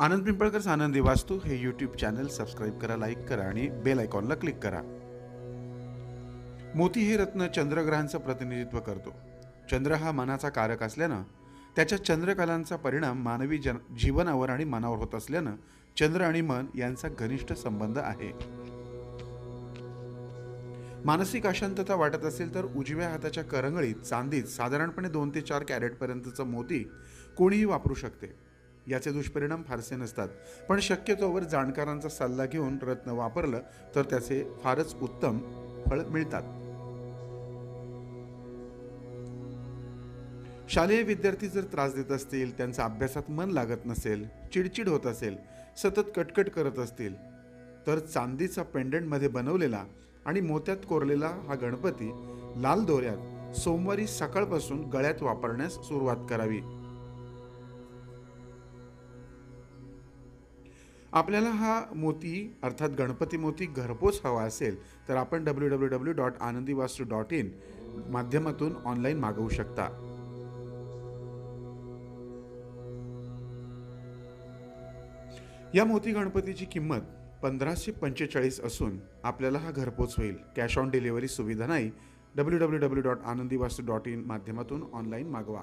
आनंद पिंपळकर आनंदी वास्तू हे YouTube channel subscribe करा like करा आणि बेल आयकॉनला क्लिक करा. मोती हे रत्न चंद्रग्रहांचं प्रतिनिधित्व करतो. चंद्र हा मनाचा कारक असल्यानं त्याच्या चंद्रकलांचा परिणाम मानवी जन जीवनावर आणि मनावर होत असल्यानं चंद्र आणि मन यांचा घनिष्ठ संबंध आहे. मानसिक अशांतता वाटत असेल तर उजव्या हाताच्या करंगळीत चांदीत साधारणपणे दोन ते चार कॅरेटपर्यंतचं मोती कोणीही वापरू शकते. याचे दुष्परिणाम फारसे नसतात. पण शक्यतोवर जाणकारांचा सल्ला घेऊन रत्न वापरलं तर त्याचे फारच उत्तम फळ मिळतात. शालेय विद्यार्थी जर त्रास देत असतील त्यांचा अभ्यासात मन लागत नसेल चिडचिड होत असेल सतत कटकट करत असतील तर चांदीचा पेंडंटमध्ये बनवलेला आणि मोत्यात कोरलेला हा गणपती लाल दोऱ्यात सोमवारी सकाळपासून गळ्यात वापरण्यास सुरुवात करावी. आपल्याला हा मोती अर्थात गणपती मोती घरपोच हवा असेल तर आपण W W W dot Anandi Vastu dot in माध्यमातून ऑनलाईन मागवू शकता. या मोती गणपतीची किंमत पंधराशे पंचेचाळीस असून आपल्याला हा घरपोच होईल. कॅश ऑन डिलिव्हरी सुविधा नाही. W W W dot Anandi Vastu dot in माध्यमातून ऑनलाईन मागवा.